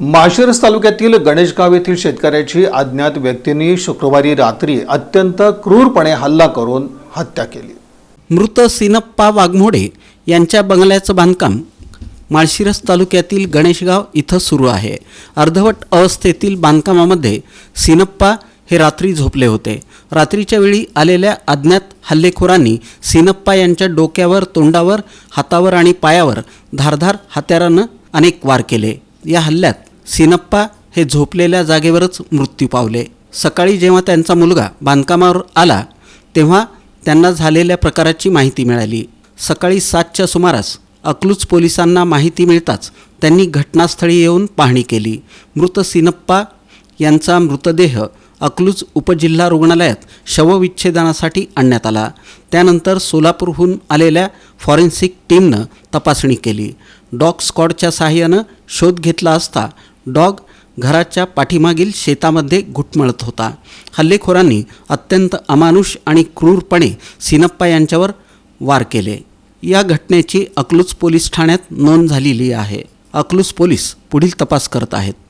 माशिरस तालुक्यातील गणेशगाव येथील शेतकऱ्याची अज्ञात व्यक्तींनी शुक्रवारी रात्री अत्यंत क्रूरपणे हल्ला करून हत्या केली. मृत सिनप्पा वाघमोडे यांच्या बंगल्याचं बांधकाम माळशिरस तालुक्यातील गणेशगाव इथं सुरू आहे. अर्धवट अवस्थेतील बांधकामामध्ये सिनप्पा हे रात्री झोपले होते. रात्रीच्या वेळी आलेल्या अज्ञात हल्लेखोरांनी सिनप्पा यांच्या डोक्यावर तोंडावर हातावर आणि पायावर धारधार हत्यारानं अनेक वार केले. या हल्ल्यात सिनप्पा हे झोपलेल्या जागेवरच मृत्यू पावले. सकाळी जेव्हा त्यांचा मुलगा बांधकामावर आला तेव्हा त्यांना झालेल्या प्रकाराची माहिती मिळाली. सकाळी सातच्या सुमारास अकलूज पोलिसांना माहिती मिळताच त्यांनी घटनास्थळी येऊन पाहणी केली. मृत सिनप्पा यांचा मृतदेह अकलूज उपजिल्हा रुग्णालयात शवविच्छेदनासाठी आणण्यात आला. त्यानंतर सोलापूरहून आलेल्या फॉरेन्सिक टीमनं तपासणी केली. डॉग स्कॉडच्या सहाय्यानं शोध घेतला असता डॉग घराच्या पाठीमागील शेतामध्ये घुटमळत होता. हल्लेखोरांनी अत्यंत अमानुष आणि क्रूरपणे सिनप्पा यांच्यावर वार केले. या घटनेची अकलूज पोलीस ठाण्यात नोंद झालेली आहे. अकलूज पोलीस पुढील तपास करत आहेत.